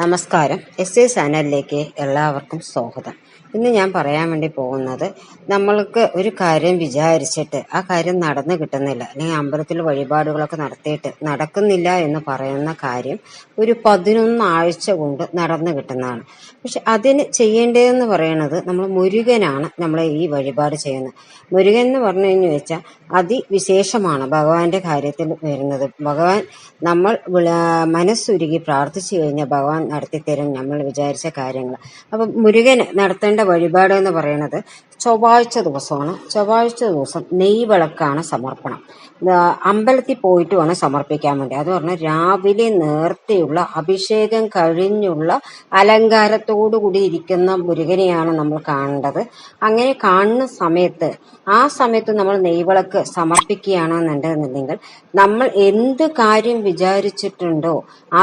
നമസ്കാരം. S A ചാനലിലേക്ക് എല്ലാവർക്കും സ്വാഗതം. ഇന്ന് ഞാൻ പറയാൻ വേണ്ടി പോകുന്നത് നമ്മൾക്ക് ഒരു കാര്യം വിചാരിച്ചിട്ട് ആ കാര്യം നടന്നു കിട്ടുന്നില്ല. അല്ലെങ്കിൽ അമ്പലത്തിൽ വഴിപാടുകളൊക്കെ നടത്തിയിട്ട് നടക്കുന്നില്ല എന്ന് പറയുന്ന കാര്യം ഒരു പതിനൊന്ന് ആഴ്ച കൊണ്ട് നടന്നു കിട്ടുന്നതാണ്. പക്ഷെ അതിന് ചെയ്യേണ്ടതെന്ന് പറയുന്നത് നമ്മൾ മുരുകനാണ് നമ്മൾ ഈ വഴിപാട് ചെയ്യുന്നത്. മുരുകൻ എന്ന് പറഞ്ഞു കഴിഞ്ഞു വെച്ചാൽ അതിവിശേഷമാണ് ഭഗവാന്റെ കാര്യത്തിൽ വരുന്നത്. ഭഗവാൻ നമ്മൾ മനസ്സുരുകി പ്രാർത്ഥിച്ചു കഴിഞ്ഞാൽ ഭഗവാൻ നടത്തിത്തരും നമ്മൾ വിചാരിച്ച കാര്യങ്ങൾ. അപ്പം മുരുകൻ നടത്തേണ്ട വഴിപാട് എന്ന് പറയുന്നത് ചൊവ്വാഴ്ച ദിവസമാണ്. ചൊവ്വാഴ്ച ദിവസം നെയ് വിളക്കാണ് സമർപ്പണം. അമ്പലത്തിൽ പോയിട്ട് വേണം സമർപ്പിക്കാൻ വേണ്ടി. അത് പറഞ്ഞാൽ രാവിലെ നേർത്തിയുള്ള അഭിഷേകം കഴിഞ്ഞുള്ള അലങ്കാരത്തോടു കൂടി ഇരിക്കുന്ന മുരുകനെയാണ് നമ്മൾ കാണേണ്ടത്. അങ്ങനെ കാണുന്ന സമയത്ത് ആ സമയത്ത് നമ്മൾ നെയ്വിളക്ക് സമർപ്പിക്കുകയാണെന്നുണ്ടെന്നുണ്ടെങ്കിൽ നമ്മൾ എന്ത് കാര്യം വിചാരിച്ചിട്ടുണ്ടോ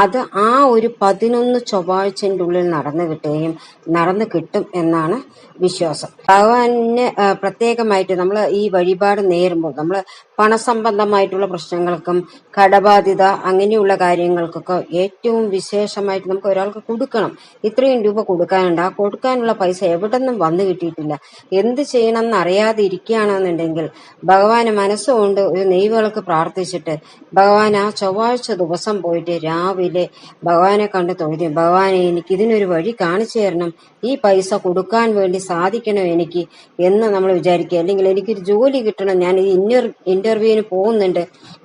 അത് ആ ഒരു പതിനൊന്ന് ചൊവ്വാഴ്ചന്റെ ഉള്ളിൽ നടന്നു കിട്ടുകയും നടന്നു കിട്ടും എന്നാണ് വിശ്വാസം. ഭഗവാന് ആ, പ്രത്യേകമായിട്ട് നമ്മൾ ഈ വഴിപാട് നേരുമ്പോൾ നമ്മൾ പണസംബന്ധമായിട്ടുള്ള പ്രശ്നങ്ങൾക്കും കടബാധ്യത അങ്ങനെയുള്ള കാര്യങ്ങൾക്കൊക്കെ ഏറ്റവും വിശേഷമായിട്ട് നമുക്ക് ഒരാൾക്ക് കൊടുക്കണം. ഇത്രയും രൂപ കൊടുക്കാനുണ്ട്. ആ കൊടുക്കാനുള്ള പൈസ എവിടെ നിന്നും വന്നു കിട്ടിയിട്ടില്ല. എന്ത് ചെയ്യണം എന്ന് അറിയാതെ ഇരിക്കുകയാണെന്നുണ്ടെങ്കിൽ ഭഗവാന് മനസ്സുകൊണ്ട് ഒരു നെയ്വിളക്ക് പ്രാർത്ഥിച്ചിട്ട് ഭഗവാൻ ആ ചൊവ്വാഴ്ച ദിവസം പോയിട്ട് രാവിലെ ഭഗവാനെ കണ്ട് തൊഴുതി ഭഗവാനെ എനിക്ക് ഇതിനൊരു വഴി കാണിച്ചു തരണം. ഈ പൈസ കൊടുക്കാൻ വേണ്ടി സാധിക്കണം എനിക്ക്. എന്ന് നമ്മൾ വിചാരിക്കുക. അല്ലെങ്കിൽ എനിക്കൊരു ജോലി കിട്ടണം ഞാൻ ഈ ഇന്റർ ഇന്റർവ്യൂവിന് പോകുന്നുണ്ട്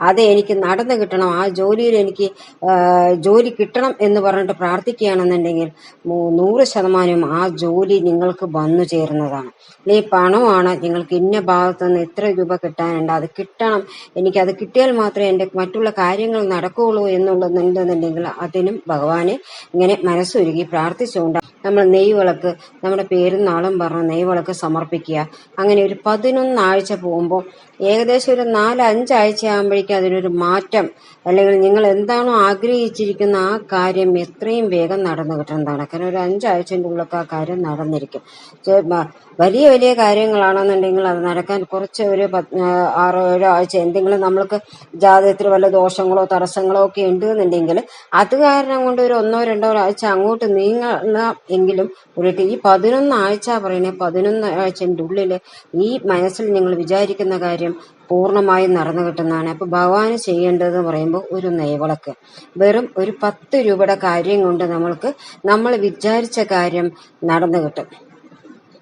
അത് എനിക്ക് നടന്നു കിട്ടണം ആ ജോലിയിൽ എനിക്ക് ജോലി കിട്ടണം എന്ന് പറഞ്ഞിട്ട് പ്രാർത്ഥിക്കുകയാണെന്നുണ്ടെങ്കിൽ നൂറ് ശതമാനം ആ ജോലി നിങ്ങൾക്ക് വന്നു ചേരുന്നതാണ്. ഈ പണമാണ് നിങ്ങൾക്ക് ഇന്ന ഭാഗത്ത് നിന്ന് ഇത്ര രൂപ കിട്ടാനുണ്ട് അത് കിട്ടണം. എനിക്ക് അത് കിട്ടിയാൽ മാത്രമേ എന്റെ മറ്റുള്ള കാര്യങ്ങൾ നടക്കുകയുള്ളൂ എന്നുള്ളതുണ്ടെന്നുണ്ടെങ്കിൽ അതിനും ഭഗവാനെ ഇങ്ങനെ മനസ്സൊരുക്കി പ്രാർത്ഥിച്ചുകൊണ്ട് നമ്മൾ നെയ്വിളക്ക് നമ്മുടെ പേരും നാളും പറഞ്ഞ് നെയ്വിളക്ക് സമർപ്പിക്കുക. അങ്ങനെ ഒരു പതിനൊന്നാഴ്ച പോകുമ്പോൾ ഏകദേശം ഒരു നാല് അഞ്ചാഴ്ച ആകുമ്പോഴേക്കും അതിനൊരു മാറ്റം അല്ലെങ്കിൽ നിങ്ങൾ എന്താണോ ആഗ്രഹിച്ചിരിക്കുന്ന ആ കാര്യം എത്രയും വേഗം നടന്നു കിട്ടുന്നതാണ് കാരണം ഒരു അഞ്ചാഴ്ചന്റെ ഉള്ളൊക്കെ ആ കാര്യം നടന്നിരിക്കും. വലിയ വലിയ കാര്യങ്ങളാണെന്നുണ്ടെങ്കിൽ അത് നടക്കാൻ കുറച്ച് ഒരു ആറോ ഏഴോ ആഴ്ച എന്തെങ്കിലും നമ്മൾക്ക് ജാതകത്തിൽ വല്ല ദോഷങ്ങളോ തടസ്സങ്ങളോ ഒക്കെ ഉണ്ട് എന്നുണ്ടെങ്കിൽ അത് കാരണം കൊണ്ട് ഒരു ഒന്നോ രണ്ടോ ആഴ്ച അങ്ങോട്ട് നീങ്ങുന്ന എങ്കിലും ഒരു ഈ പതിനൊന്ന് ആഴ്ച പറയുന്നത് പതിനൊന്ന് ആഴ്ചന്റെ ഉള്ളിൽ ഈ മനസ്സിൽ നിങ്ങൾ വിചാരിക്കുന്ന കാര്യം പൂർണമായും നടന്നു കിട്ടുന്നതാണ്. അപ്പൊ ഭഗവാന് ചെയ്യേണ്ടത് പറയുമ്പോൾ ഒരു നെയ്വിളക്ക്. വെറും ഒരു പത്ത് രൂപയുടെ കാര്യം കൊണ്ട് നമ്മൾക്ക് നമ്മൾ വിചാരിച്ച കാര്യം നടന്നു കിട്ടും.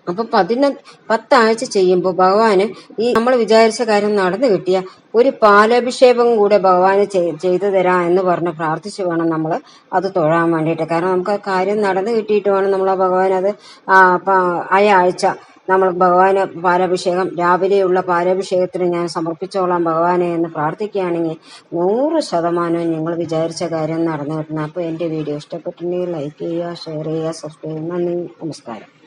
അപ്പൊ പതിന പത്താഴ്ച ചെയ്യുമ്പോൾ ഭഗവാന് ഈ നമ്മൾ വിചാരിച്ച കാര്യം നടന്നു കിട്ടിയ ഒരു പാലഭിഷേകം കൂടെ ഭഗവാന് ചെയ്തു തരാ എന്ന് പറഞ്ഞ് പ്രാർത്ഥിച്ചു വേണം നമ്മൾ അത് തൊഴാൻ വേണ്ടിയിട്ട്. കാരണം നമുക്ക് ആ കാര്യം നടന്നു കിട്ടിയിട്ട് വേണം നമ്മൾ ആ ഭഗവാൻ അത് ആ ആഴ്ച നമ്മൾ ഭഗവാന് പാലാഭിഷേകം രാവിലെയുള്ള പാലാഭിഷേകത്തിന് ഞാൻ സമർപ്പിച്ചോളാം ഭഗവാനെ എന്ന് പ്രാർത്ഥിക്കുകയാണെങ്കിൽ നൂറ് ശതമാനവും നിങ്ങൾ വിചാരിച്ച കാര്യം നടന്നു കിട്ടണം. അപ്പോൾ എന്റെ വീഡിയോ ഇഷ്ടപ്പെട്ടിട്ടുണ്ടെങ്കിൽ ലൈക്ക് ചെയ്യുക ഷെയർ ചെയ്യുക സബ്സ്ക്രൈബ് ചെയ്യുക. നന്ദി നമസ്കാരം.